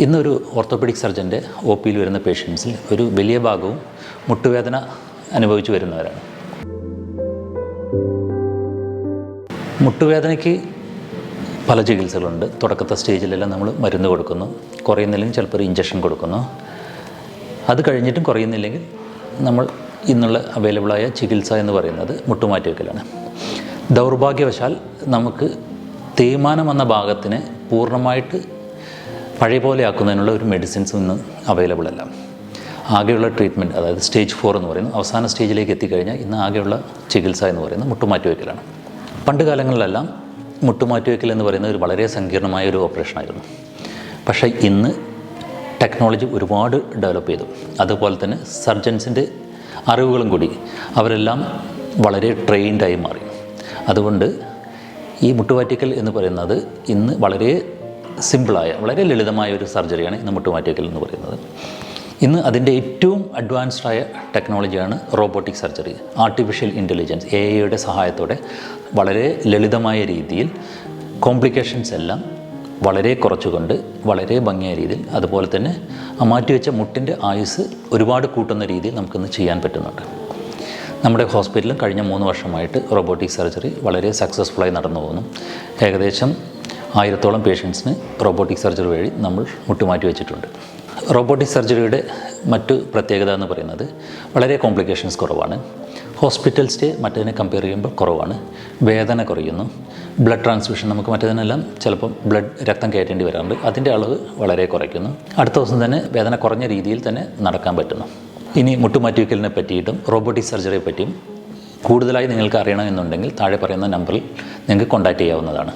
ഇന്നൊരു orthopaedic സർജന്റെ O പിയിൽ വരുന്ന പേഷ്യൻസിൽ ഒരു വലിയ ഭാഗവും മുട്ടുവേദന അനുഭവിച്ചു വരുന്നവരാണ്. മുട്ടുവേദനയ്ക്ക് പല ചികിത്സകളുണ്ട്. തുടക്കത്തെ സ്റ്റേജിലെല്ലാം നമ്മൾ മരുന്ന് കൊടുക്കുന്നു. കുറയുന്നില്ലെങ്കിൽ ചിലപ്പോൾ ഇഞ്ചക്ഷൻ കൊടുക്കുന്നു. അത് കഴിഞ്ഞിട്ടും കുറയുന്നില്ലെങ്കിൽ നമ്മൾ ഇന്നുള്ള അവൈലബിളായ ചികിത്സ എന്ന് പറയുന്നത് മുട്ടുമാറ്റി വയ്ക്കലാണ് ദൗർഭാഗ്യവശാൽ നമുക്ക് തേയ്മാനം എന്ന ഭാഗത്തിന് പൂർണമായിട്ട് പഴയ പോലെ ആക്കുന്നതിനുള്ള ഒരു മെഡിസിൻസ് ഇന്ന് അവൈലബിൾ അല്ല. ആകെയുള്ള ട്രീറ്റ്മെന്റ് അതായത് സ്റ്റേജ് ഫോർ എന്ന് പറയുന്നത് അവസാന സ്റ്റേജിലേക്ക് എത്തിക്കഴിഞ്ഞാൽ ഇന്ന് ആകെയുള്ള ചികിത്സ എന്ന് പറയുന്നത് മുട്ടുമാറ്റി വയ്ക്കലാണ് പണ്ട് കാലങ്ങളിലെല്ലാം മുട്ടുമാറ്റി വയ്ക്കൽ എന്ന് പറയുന്നത് ഒരു വളരെ സങ്കീർണമായ ഒരു ഓപ്പറേഷൻ ആയിരുന്നു. പക്ഷേ ഇന്ന് ടെക്നോളജി ഒരുപാട് ഡെവലപ്പ് ചെയ്തു. അതുപോലെ തന്നെ സർജൻസിന്റെ അറിവുകളും കൂടി അവരെല്ലാം വളരെ ട്രെയിൻഡായി മാറി. അതുകൊണ്ട് ഈ മുട്ടുവാറ്റിക്കൽ എന്ന് പറയുന്നത് ഇന്ന് വളരെ സിമ്പിളായ വളരെ ലളിതമായ ഒരു സർജറിയാണ് ഇന്ന് മുട്ടുമാറ്റിക്കൽ എന്ന് പറയുന്നത്. ഇന്ന് അതിന്റെ ഏറ്റവും അഡ്വാൻസ്ഡ് ആയ ടെക്നോളജിയാണ് robotic surgery. Artificial intelligence A ഐയുടെ സഹായത്തോടെ വളരെ ലളിതമായ രീതിയിൽ കോംപ്ലിക്കേഷൻസ് എല്ലാം വളരെ കുറച്ചുകൊണ്ട് വളരെ ഭംഗിയായ രീതിയിൽ അതുപോലെ തന്നെ മാറ്റിവെച്ച മുട്ടിന്റെ ആയുസ് ഒരുപാട് കൂട്ടുന്ന രീതിയിൽ നമുക്കിന്ന് ചെയ്യാൻ പറ്റുന്നുണ്ട്. നമ്മുടെ ഹോസ്പിറ്റലിൽ കഴിഞ്ഞ മൂന്ന് വർഷമായിട്ട് റോബോട്ടിക് സർജറി വളരെ സക്സസ്ഫുള്ളായി നടന്നു പോകുന്നു. ഏകദേശം ആയിരത്തോളം പേഷ്യൻസിന് റോബോട്ടിക് സർജറി വഴി നമ്മൾ മുട്ടുമാറ്റി വെച്ചിട്ടുണ്ട്. റോബോട്ടിക് സർജറിയുടെ മറ്റു പ്രത്യേകത എന്ന് പറയുന്നത് വളരെ കോംപ്ലിക്കേഷൻസ് കുറവാണ്. ഹോസ്പിറ്റൽ സ്റ്റേ മറ്റതിനെ കമ്പയർ ചെയ്യുമ്പോൾ കുറവാണ്. വേദന കുറയുന്നു. ബ്ലഡ് ട്രാൻസ്ഫ്യൂഷൻ നമുക്ക് മറ്റേതിനെല്ലാം ചിലപ്പം ബ്ലഡ് രക്തം കയറ്റേണ്ടി വരാറുണ്ട്. അതിന്റെ അളവ് വളരെ കുറയ്ക്കുന്നു. അടുത്ത ദിവസം തന്നെ വേദന കുറഞ്ഞ രീതിയിൽ തന്നെ നടക്കാൻ പറ്റുന്നു. ഇനി മുട്ടുമാറ്റിവെക്കലിനെ പറ്റിയിട്ടും റോബോട്ടിക് സർജറിയെ പറ്റിയും കൂടുതലായി നിങ്ങൾക്ക് അറിയണമെന്നുണ്ടെങ്കിൽ താഴെ പറയുന്ന നമ്പറിൽ നിങ്ങൾക്ക് കോൺടാക്റ്റ് ചെയ്യാവുന്നതാണ്.